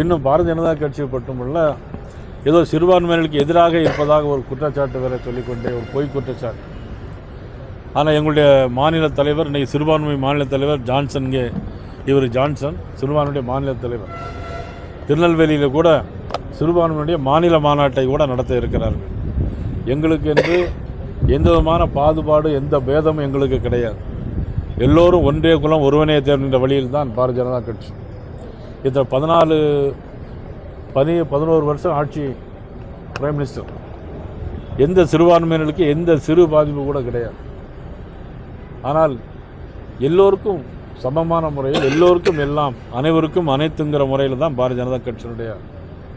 இன்னும் பாரதிய ஜனதா கட்சி மட்டுமல்ல ஏதோ சிறுபான்மையினருக்கு எதிராக இருப்பதாக ஒரு குற்றச்சாட்டு வேற சொல்லிக்கொண்டே ஒரு பொய் குற்றச்சாட்டு. ஆனால் எங்களுடைய மாநில தலைவர் இன்றைக்கி சிறுபான்மை மாநில தலைவர் ஜான்சன்கே இவர் ஜான்சன் சிறுபான்மையுடைய மாநில தலைவர். திருநெல்வேலியில் கூட சிறுபான்மையுடைய மாநில மாநாட்டை கூட நடத்த இருக்கிறார்கள் எங்களுக்கு என்று எந்த விதமான பாகுபாடு எந்த பேதமும் எங்களுக்கு கிடையாது. எல்லோரும் ஒன்றே குலம் ஒருவனே தேர்ந்த வழியில் தான் பாரதிய ஜனதா கட்சி. இதில் பதினாலு பதி பதினோரு வருஷம் ஆட்சி பிரைம் மினிஸ்டர் எந்த சிறுபான்மையினருக்கு எந்த சிறு பாதிப்பு கூட கிடையாது. ஆனால் எல்லோருக்கும் சமமான முறையில் எல்லோருக்கும் எல்லாம் அனைவருக்கும் அனைத்துங்கிற முறையில் தான் பாரதிய ஜனதா கட்சியினுடைய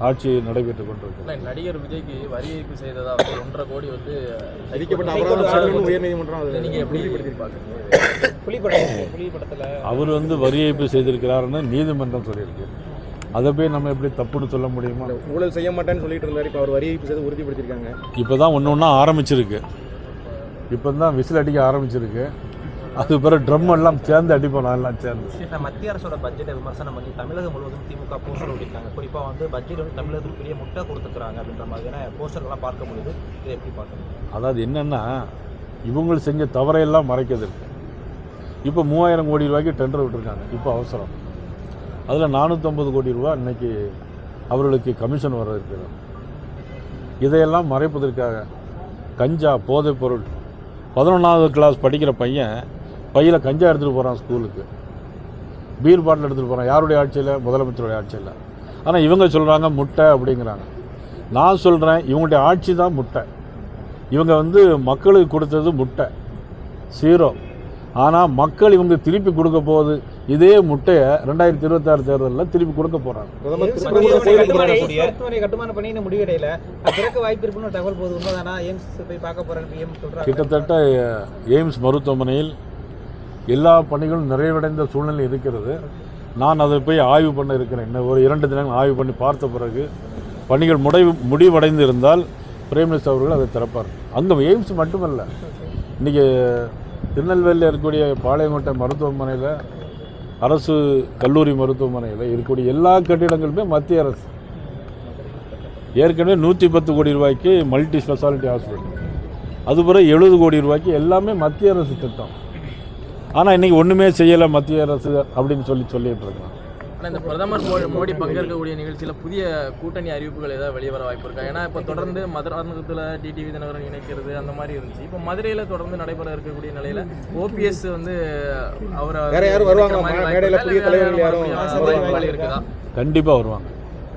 ஆட்சி நடைபெற்றுக் கொண்டிருக்கிறது. இல்லை, நடிகர் விஜய்க்கு வரி ஏய்ப்பு செய்ததா வந்து ஒன்றரை கோடி வந்து அவர் வந்து வரி ஏய்ப்பு செய்திருக்கிறாருன்னு நீதிமன்றம் சொல்லியிருக்கு. அதை போய் நம்ம எப்படி தப்புன்னு சொல்ல முடியுமா? ஊழல் செய்ய மாட்டேன்னு சொல்லிட்டு இருந்தாரு இப்போ அவர் வரி ஏய்ப்பு செய்து உறுதிப்படுத்தியிருக்காங்க. இப்போ தான் ஒன்று ஒன்றா ஆரம்பிச்சிருக்கு. இப்போ தான் விசில் அடிக்க ஆரம்பிச்சிருக்கு. அது பிறகு ட்ரம் எல்லாம் சேர்ந்து அடிப்போம் நான் எல்லாம் சேர்ந்து மத்திய அரசோட பட்ஜெட்டை விமர்சனம் பண்ணி தமிழகம் முழுவதும் திமுக போஸ்டர் ஒட்டிருக்காங்க. குறிப்பா வந்து பட்ஜெட் வந்து தமிழகத்துக்கு பெரிய முட்டை கொடுத்துக்கிறாங்க அப்படின்ற மாதிரியான போஸ்டர்லாம் பார்க்க முடியுது. இதை எப்படி பார்க்கணும் அதாவது என்னென்னா இவங்க செஞ்ச தவறையெல்லாம் மறைக்கிறது இப்போ மூவாயிரம் கோடி ரூபாய்க்கு டெண்டர் விட்டுருக்காங்க. இப்போ அவசரம். அதில் நானூற்றம்பது கோடி ரூபா இன்னைக்கு அவர்களுக்கு கமிஷன் வர இருக்கிறது. இதையெல்லாம் மறைப்பதற்காக கஞ்சா போதைப் பொருள் பதினொன்றாவது கிளாஸ் படிக்கிற பையன் பையில் கஞ்சா எடுத்துகிட்டு போகிறான் ஸ்கூலுக்கு. பீர் பாட்டில் எடுத்துகிட்டு போகிறான் யாருடைய ஆட்சியில் முதலமைச்சருடைய ஆட்சியில் ஆனால் இவங்க சொல்கிறாங்க முட்டை அப்படிங்கிறாங்க. நான் சொல்கிறேன் இவங்களுடைய ஆட்சி தான் முட்டை. இவங்க வந்து மக்களுக்கு கொடுத்தது முட்டை. சீரோ ஆனால் மக்கள் இவங்க திருப்பி கொடுக்க போகுது. இதே முட்டையை ரெண்டாயிரத்தி இருபத்தாறு தேர்தலில் திருப்பி கொடுக்க போகிறாங்க பண்ணி இன்னும் முடிவடையில. அது திறக்க வாய்ப்பு இருக்குன்னு ஒரு தகவல் போகுது. உண்மைதானா? எய்ம்ஸ் போய் பார்க்க சொல்றாங்க. கிட்டத்தட்ட எய்ம்ஸ் மருத்துவமனையில் எல்லா பணிகளும் நிறைவடைந்த சூழ்நிலை இருக்கிறது. நான் அதை போய் ஆய்வு பண்ண இருக்கிறேன். ஒரு இரண்டு தினங்கள் ஆய்வு பண்ணி பார்த்த பிறகு பணிகள் முடிவு முடிவடைந்து இருந்தால் பிரைம் மினிஸ்டர் அவர்கள் அதை திறப்பார். அங்கே எய்ம்ஸ் மட்டுமல்ல. இன்றைக்கி திருநெல்வேலியில் இருக்கக்கூடிய பாளையங்கோட்டை மருத்துவமனையில் அரசு கல்லூரி மருத்துவமனையில் இருக்கக்கூடிய எல்லா கட்டிடங்களுமே மத்திய அரசு. ஏற்கனவே நூற்றி பத்து கோடி ரூபாய்க்கு மல்டி ஸ்பெஷாலிட்டி ஹாஸ்பிட்டல் அது பிறகு எழுபது கோடி ரூபாய்க்கு எல்லாமே மத்திய அரசு திட்டம். ஆனால் இன்றைக்கி ஒன்றுமே செய்யலை மத்திய அரசு அப்படின்னு சொல்லி சொல்லிட்டு இருக்கான் ஆனால் இந்த பிரதமர் மோடி பங்கேற்கக்கூடிய நிகழ்ச்சியில் புதிய கூட்டணி அறிவிப்புகள் ஏதாவது வெளியே வர வாய்ப்பு இருக்கா? ஏன்னா இப்போ தொடர்ந்து மதுராந்தகத்தில் டிடிவி தினகரன் இணைக்கிறது அந்த மாதிரி இருந்துச்சு. இப்போ மதுரையில் தொடர்ந்து நடைபெற இருக்கக்கூடிய நிலையில் ஓபிஎஸ் வந்து அவரை வேற யாரும் வருவாங்களா? இருக்குதா கண்டிப்பாக வருவாங்க.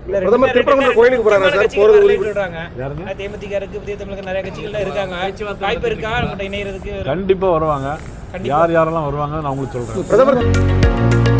பிரதமர் கோயிலுக்கு போறாங்க சார். போறது உறுதி. சொல்றாங்க யாருங்க தேமுதிக இருக்கு புதிய தமிழக நிறைய கட்சிகள் இருக்காங்க வாய்ப்பு இருக்கா உங்கள்கிட்ட இணையறதுக்கு கண்டிப்பாக வருவாங்க கண்டிப்பா. யார் யாரெல்லாம் வருவாங்க நான் உங்களுக்கு சொல்கிறேன் பிரதமர்